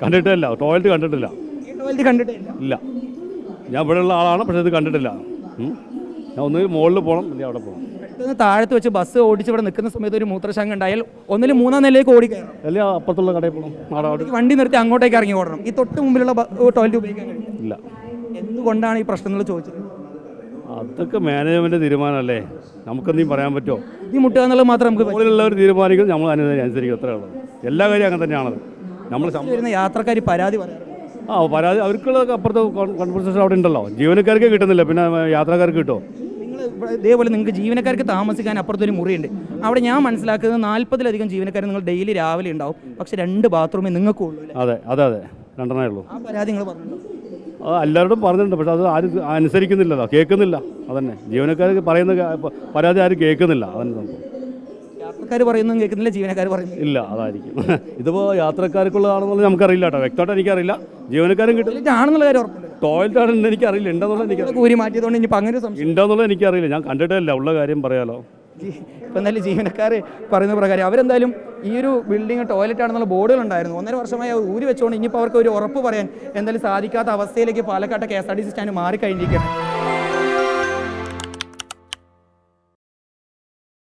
കണ്ടിട്ടില്ല. ടോയ്ലറ്റ് കണ്ടിട്ടില്ല. ടോയ്ലറ്റ് കണ്ടിട്ടില്ല. ഇല്ല. ഞാൻ ഇവിടെ ഉള്ള ആളാണ് പക്ഷെ ഇത് കണ്ടിട്ടില്ല. ഉം. ഞാൻ ഒന്ന് മുകളിൽ പോകണം അല്ലെങ്കിൽ അവിടെ പോകണം പെട്ടെന്ന് താഴത്ത് വെച്ച് ബസ് ഓടിച്ച് ഇവിടെ നിൽക്കുന്ന സമയത്ത് ഒരു മൂത്രശങ്ക ഉണ്ടായാൽ ഒന്നിൽ മൂന്നാം നിലയിലേക്ക് ഓടി കയറണം അല്ലെങ്കിൽ അപ്പുറത്തുള്ള കടയിൽ പോകണം അവിടെ അവിടെ വണ്ടി നിർത്തി അങ്ങോട്ടേക്ക് ഇറങ്ങി ഓടണം. ഈ തൊട്ട് മുമ്പിലുള്ള ടോയ്ലറ്റ് ഉപയോഗിക്കാൻ കഴിയും. ഇല്ല. എന്തുകൊണ്ടാണ് ഈ പ്രശ്നങ്ങൾ ചോദിച്ചത്? അതൊക്കെ മാനേജ്മെന്റ് തീരുമാനമല്ലേ? നമുക്കെന്തെങ്കിലും പറയാൻ പറ്റുമോ? ബുദ്ധിമുട്ടുക എന്നുള്ളത് മാത്രം നമുക്ക് പറ്റും. മുകളിലുള്ളവർ തീരുമാനിക്കും നമ്മൾ അനുസരിക്കും അനുസരിക്കും അത്രേ ഉള്ളൂ. എല്ലാ കാര്യവും അങ്ങനെ തന്നെയാണത്. നമ്മൾ വരുന്ന യാത്രക്കാർ പരാതി പറയാറുണ്ട്. ആ പരാതി അവർക്കുള്ള അപ്പുറത്ത് കോൺഫറൻസ് അവിടെ ഉണ്ടല്ലോ. ജീവനക്കാർക്ക് കിട്ടുന്നില്ല പിന്നെ യാത്രക്കാർക്ക് കിട്ടുമോ നിങ്ങൾ ഇതേപോലെ നിങ്ങൾക്ക് ജീവനക്കാർക്ക് താമസിക്കാൻ അപ്പുറത്തൊരു മുറിയുണ്ട്. അവിടെ ഞാൻ മനസ്സിലാക്കുന്നത് നാൽപ്പതിലധികം ജീവനക്കാർ നിങ്ങൾ ഡെയിലി രാവിലെ ഉണ്ടാവും. പക്ഷെ രണ്ട് ബാത്റൂമേ നിങ്ങൾക്കും ഉള്ളൂ അതെ അതെ അതെ. രണ്ടെണ്ണേ ഉള്ളൂ. ആ പരാതി നിങ്ങൾ പറഞ്ഞിട്ടുണ്ടോ അത് എല്ലാവരോടും പറഞ്ഞിട്ടുണ്ട് പക്ഷെ അത് ആരും അനുസരിക്കുന്നില്ലല്ലോ കേൾക്കുന്നില്ല. അതന്നെ. ജീവനക്കാർക്ക് പറയുന്ന പരാതി ആരും കേൾക്കുന്നില്ല. അതന്നെ സംഭവം. യാത്രക്കാർ പറയുന്നതും കേൾക്കുന്നില്ല ജീവനക്കാർ പറയുന്നു. ഇല്ല അതായിരിക്കും. ഇതിപ്പോൾ യാത്രക്കാർക്കുള്ളതാണെന്നുള്ളത് നമുക്കറിയില്ല കേട്ടോ വ്യക്തമായിട്ട് എനിക്കറിയില്ല. ജീവനക്കാരും കിട്ടും. ടോയ്ലറ്റ് ആണെന്നുള്ള കാര്യം ഉറപ്പില്ല ടോയ്ലറ്റ് ആണെന്ന് എനിക്കറിയില്ല. ഉണ്ടെന്നുള്ളത് എനിക്കറിയില്ല. കൂരി മാറ്റിയതുകൊണ്ട് ഇനി അങ്ങനെ ഒരു സംശയം എനിക്കറിയില്ല. ഞാൻ കണ്ടിട്ടില്ല. ഉള്ള കാര്യം പറയാലോ. ഇപ്പം എന്തായാലും ജീവനക്കാർ പറയുന്ന പ്രകാരം അവരെന്തായാലും ഈ ഒരു ബിൽഡിംഗ് ടോയ്ലറ്റ് ആണെന്നുള്ള ബോർഡുകൾ ഉണ്ടായിരുന്നു ഒന്നര വർഷമായി അവർ ഊരി വെച്ചുകൊണ്ട് ഇനിയിപ്പോൾ അവർക്ക് ഒരു ഉറപ്പ് പറയാൻ എന്തായാലും സാധിക്കാത്ത അവസ്ഥയിലേക്ക് പാലക്കാട്ടെ K S R T C stand മാറിക്കഴിഞ്ഞിരിക്കുകയാണ്.